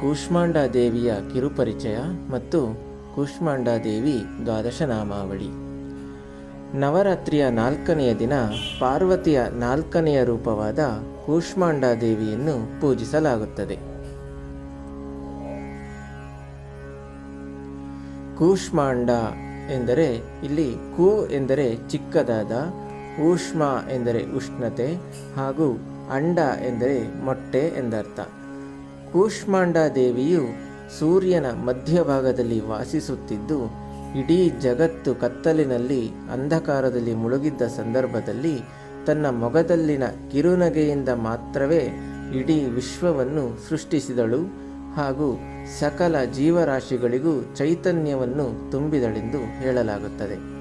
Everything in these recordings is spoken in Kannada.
ಕೂಷ್ಮಾಂಡ ದೇವಿಯ ಕಿರುಪರಿಚಯ ಮತ್ತು ಕೂಷ್ಮಾಂಡ ದೇವಿ ದ್ವಾದಶ ನಾಮಾವಳಿ ನವರಾತ್ರಿಯ ನಾಲ್ಕನೆಯ ದಿನ ಪಾರ್ವತಿಯ ನಾಲ್ಕನೆಯ ರೂಪವಾದ ಕೂಷ್ಮಾಂಡ ದೇವಿಯನ್ನು ಪೂಜಿಸಲಾಗುತ್ತದೆ. ಕೂಷ್ಮಾಂಡ ಎಂದರೆ ಇಲ್ಲಿ ಕೂ ಎಂದರೆ ಚಿಕ್ಕದಾದ, ಊಷ್ಮ ಎಂದರೆ ಉಷ್ಣತೆ ಹಾಗೂ ಅಂಡ ಎಂದರೆ ಮೊಟ್ಟೆ ಎಂದರ್ಥ. ಕೂಷ್ಮಾಂಡ ದೇವಿಯು ಸೂರ್ಯನ ಮಧ್ಯಭಾಗದಲ್ಲಿ ವಾಸಿಸುತ್ತಿದ್ದು, ಇಡೀ ಜಗತ್ತು ಕತ್ತಲಿನಲ್ಲಿ, ಅಂಧಕಾರದಲ್ಲಿ ಮುಳುಗಿದ್ದ ಸಂದರ್ಭದಲ್ಲಿ ತನ್ನ ಮೊಗದಲ್ಲಿನ ಕಿರುನಗೆಯಿಂದ ಮಾತ್ರವೇ ಇಡೀ ವಿಶ್ವವನ್ನು ಸೃಷ್ಟಿಸಿದಳು ಹಾಗೂ ಸಕಲ ಜೀವರಾಶಿಗಳಿಗೂ ಚೈತನ್ಯವನ್ನು ತುಂಬಿದಳೆಂದು ಹೇಳಲಾಗುತ್ತದೆ.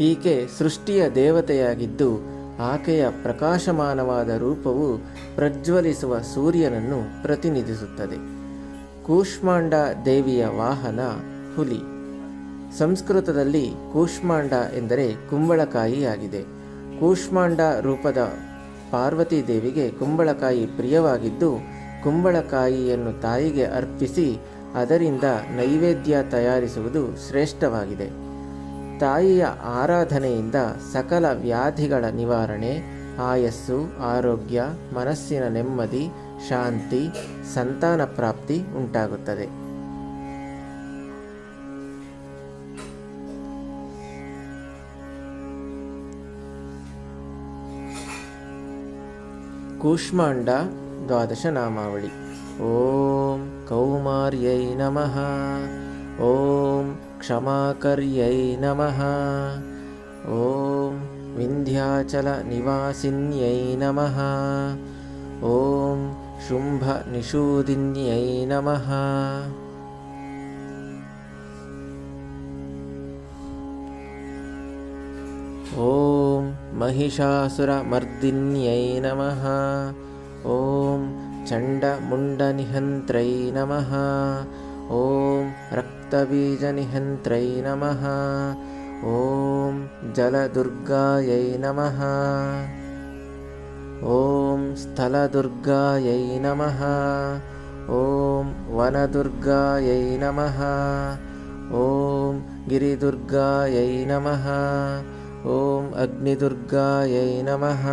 ಈಕೆ ಸೃಷ್ಟಿಯ ದೇವತೆಯಾಗಿದ್ದು, ಆಕೆಯ ಪ್ರಕಾಶಮಾನವಾದ ರೂಪವು ಪ್ರಜ್ವಲಿಸುವ ಸೂರ್ಯನನ್ನು ಪ್ರತಿನಿಧಿಸುತ್ತದೆ. ಕೂಷ್ಮಾಂಡ ದೇವಿಯ ವಾಹನ ಹುಲಿ. ಸಂಸ್ಕೃತದಲ್ಲಿ ಕೂಷ್ಮಾಂಡ ಎಂದರೆ ಕುಂಬಳಕಾಯಿಯಾಗಿದೆ. ಕೂಷ್ಮಾಂಡ ರೂಪದ ಪಾರ್ವತಿ ದೇವಿಗೆ ಕುಂಬಳಕಾಯಿ ಪ್ರಿಯವಾಗಿದ್ದು, ಕುಂಬಳಕಾಯಿಯನ್ನು ತಾಯಿಗೆ ಅರ್ಪಿಸಿ, ಅದರಿಂದ ನೈವೇದ್ಯ ತಯಾರಿಸುವುದು ಶ್ರೇಷ್ಠವಾಗಿದೆ. ತಾಯಿಯ ಆರಾಧನೆಯಿಂದ ಸಕಲ ವ್ಯಾಧಿಗಳ ನಿವಾರಣೆ, ಆಯಸ್ಸು, ಆರೋಗ್ಯ, ಮನಸ್ಸಿನ ನೆಮ್ಮದಿ, ಶಾಂತಿ, ಸಂತಾನ ಪ್ರಾಪ್ತಿ ಉಂಟಾಗುತ್ತದೆ. ಕೂಷ್ಮಾಂಡ ದ್ವಾದಶ ನಾಮಾವಳಿ. ಓಂ ಕೌಮಾರ್ಯೈ ನಮಃ. ಓಂ क्षमाकर्यै नमः। ॐ विन्ध्याचलनिवासिन्यै नमः। ॐ शुम्भनिषूदिन्यै नमः। ॐ महिषासुरमर्दिन्यै नमः। ॐ चण्डमुण्डनिहन्त्रै नमः। ॐ रक्तबीजनिहन्त्रै नमः ॐ जलदुर्गायै नमः ॐ स्थलदुर्गायै नमः ॐ वनदुर्गायै नमः ॐ गिरिदुर्गायै नमः ॐ अग्निदुर्गायै नमः